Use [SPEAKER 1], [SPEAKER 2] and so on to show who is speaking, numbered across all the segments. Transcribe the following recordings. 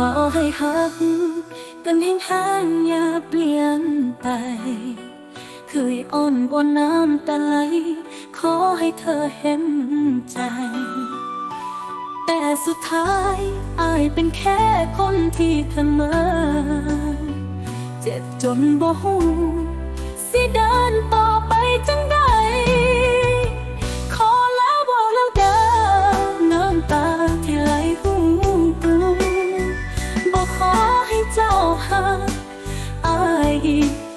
[SPEAKER 1] ขอให้หักกันแห้งๆอย่าเปลี่ยนไปเคยอ้อนบนน้ำตาไหล ขอให้เธอเห็นใจ แต่สุดท้ายอายเป็นแค่คนที่เธอมาเจ็บจนบ่หูสิเดินต่อ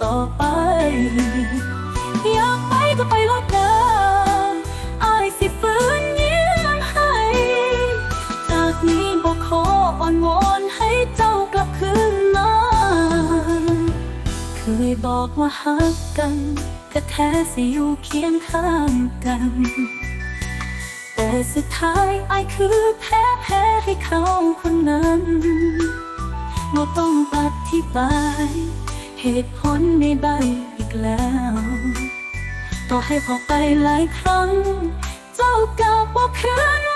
[SPEAKER 1] ต่อไป อยากไปก็ไปรถเดินอายสิฝืนยิ้มให้ จากนี้บอกขออ่อนวอนให้เจ้ากลับคืนมาเคยบอกว่าฮักกันก็แท้สิอยู่เคียงข้างกัน แต่สุดท้ายไอคือแพ้แพ้ให้เขาคนนั้นบ่ต้องอธิบาย เหตุผลในใบอีกแล้ว ต่อให้พอไปหลายครั้ง เจ้าก็บอกคืน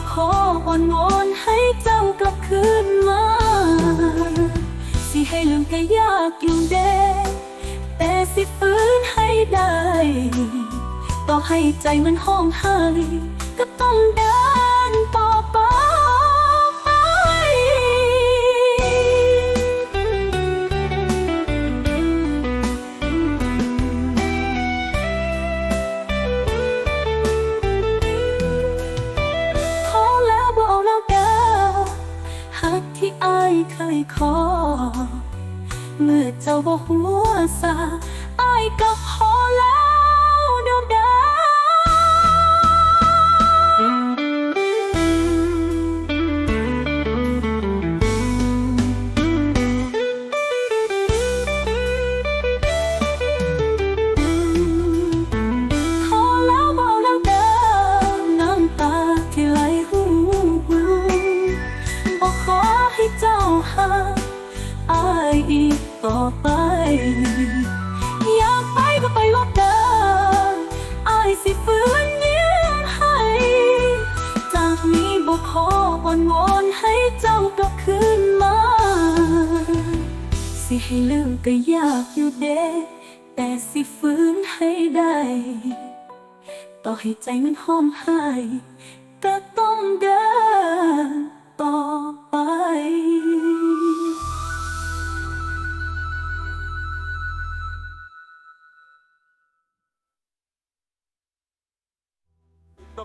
[SPEAKER 1] กขออ่อนวอนให้เจ้ากลับคืนมา สิให้ลืมก็ยากอยู่เด้แต่สิฝืนให้ได้ ต่อให้ใจมันห้องไห้ก็ต้องได้ักที่อายเคยขอ เมื่อเจ้าบ่หัวซาอายก็ขอแล้วเดี๋ยวเด้ หาอายอีกต่อไป อยากไปก็ไปลบเดิมอายสิฝืนยิ้มให้จากนี้บอกขออ่อนวอนให้เจ้ากลับคืนมา สิให้ลืมก็ยากอยู่เด้แต่สิฟื้นให้ได้ ต่อให้ใจมันห้อมหายก็ต้องเดิน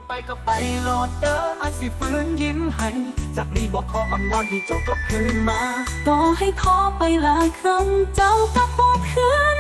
[SPEAKER 2] ไปก็ไปโหลดเด้อไอสิฟื้นยิ้มให้ จากนี้บอกขออำนอนที่เจ้ากลับคืนมา
[SPEAKER 1] ต่อให้ขอไปหลายครั้งเจ้าก็บอกคืน